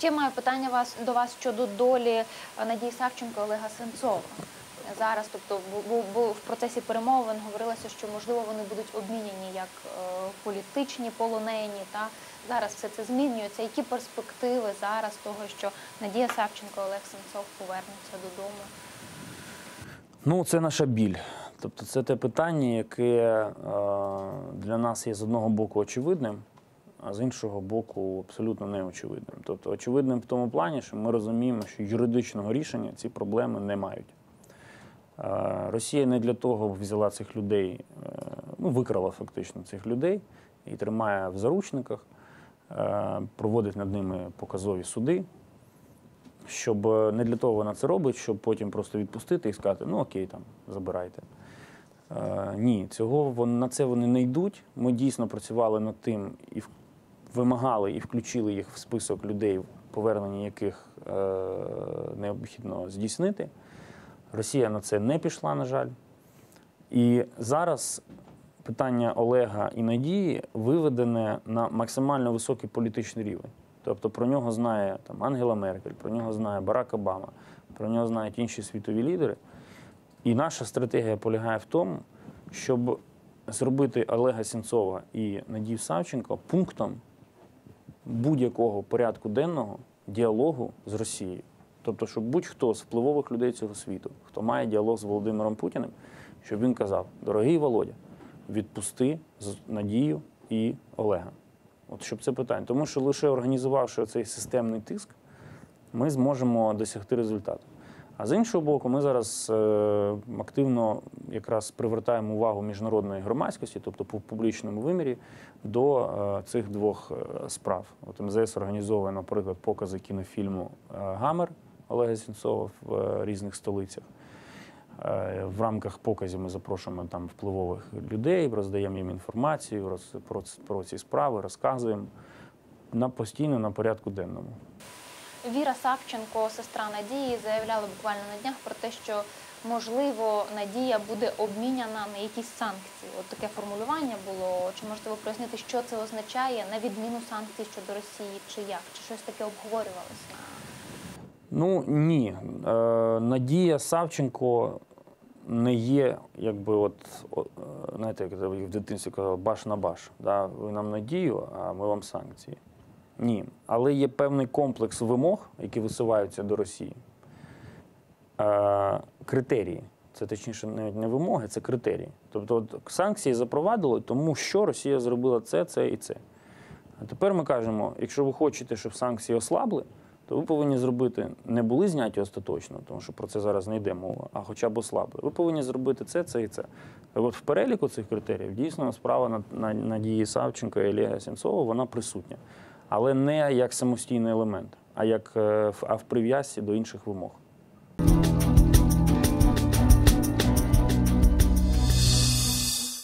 Ще маю питання вас до вас щодо долі е, Надії Савченко Олега Сенцова. Зараз, тобто, в процесі перемовин говорилося, що можливо вони будуть обміняні як е, політичні полонені. Та зараз все це змінюється. Які перспективи зараз того, що Надія Савченко Олег Сенцов повернуться додому? Ну, це наша біль. Тобто, це те питання, яке е, для нас є з одного боку очевидним, а з іншого боку абсолютно неочевидним. Тобто, очевидним в тому плані, що ми розуміємо, що юридичного рішення ці проблеми не мають. Росія не для того взяла цих людей, е, ну, викрала фактично цих людей і тримає в заручниках, е, проводить над ними показові суди. Щоб е, не для того вона це робить, щоб потім просто відпустити і сказати, ну окей, там забирайте. Е, ні, цього на це вони не йдуть. Ми дійсно працювали над тим і в- вимагали і включили їх в список людей, повернення яких е, необхідно здійснити. Росія на це не пішла, на жаль. І зараз питання Олега і Надії виведене на максимально високий політичний рівень. Тобто про нього знає там, Ангела Меркель, про нього знає Барак Обама, про нього знають інші світові лідери. І наша стратегія полягає в тому, щоб зробити Олега Сенцова і Надію Савченко пунктом будь-якого порядку денного діалогу з Росією. Тобто, щоб будь-хто з впливових людей цього світу, хто має діалог з Володимиром Путіним, щоб він казав: дорогий Володя, відпусти з- Надію і Олега. От щоб це питання. Тому що лише організувавши цей системний тиск, ми зможемо досягти результату. А з іншого боку, ми зараз е, активно якраз привертаємо увагу міжнародної громадськості, тобто по публічному вимірі, до е, цих двох е, справ. От МЗС організовує, наприклад, покази кінофільму Гамер Олега Сінцова в різних столицях. В рамках показів ми запрошуємо там впливових людей, роздаємо їм інформацію про ці справи, розказуємо на постійно на порядку денному. Віра Савченко, сестра Надії, заявляла буквально на днях про те, що можливо Надія буде обміняна на якісь санкції. От таке формулювання було. Чи можете ви прояснити, що це означає на відміну санкцій щодо Росії, чи як? Чи щось таке обговорювалося? Ну ні. Е, Надія Савченко не є, якби от, знаєте, як в дитинстві казали, баш на баш. Да? Ви нам надію, а ми вам санкції. Ні. Але є певний комплекс вимог, які висуваються до Росії. Е, критерії. Це точніше не вимоги, це критерії. Тобто от, санкції запровадили, тому що Росія зробила це, це і це. А тепер ми кажемо, якщо ви хочете, щоб санкції ослабли, то ви повинні зробити не були зняті остаточно, тому що про це зараз не йде мова, а хоча б ослабли. Ви повинні зробити це, це і це. Так от в переліку цих критеріїв дійсно справа на, на, Надії Савченко і Олега Сенцова вона присутня. Але не як самостійний елемент, а як е, а в прив'язці до інших вимог.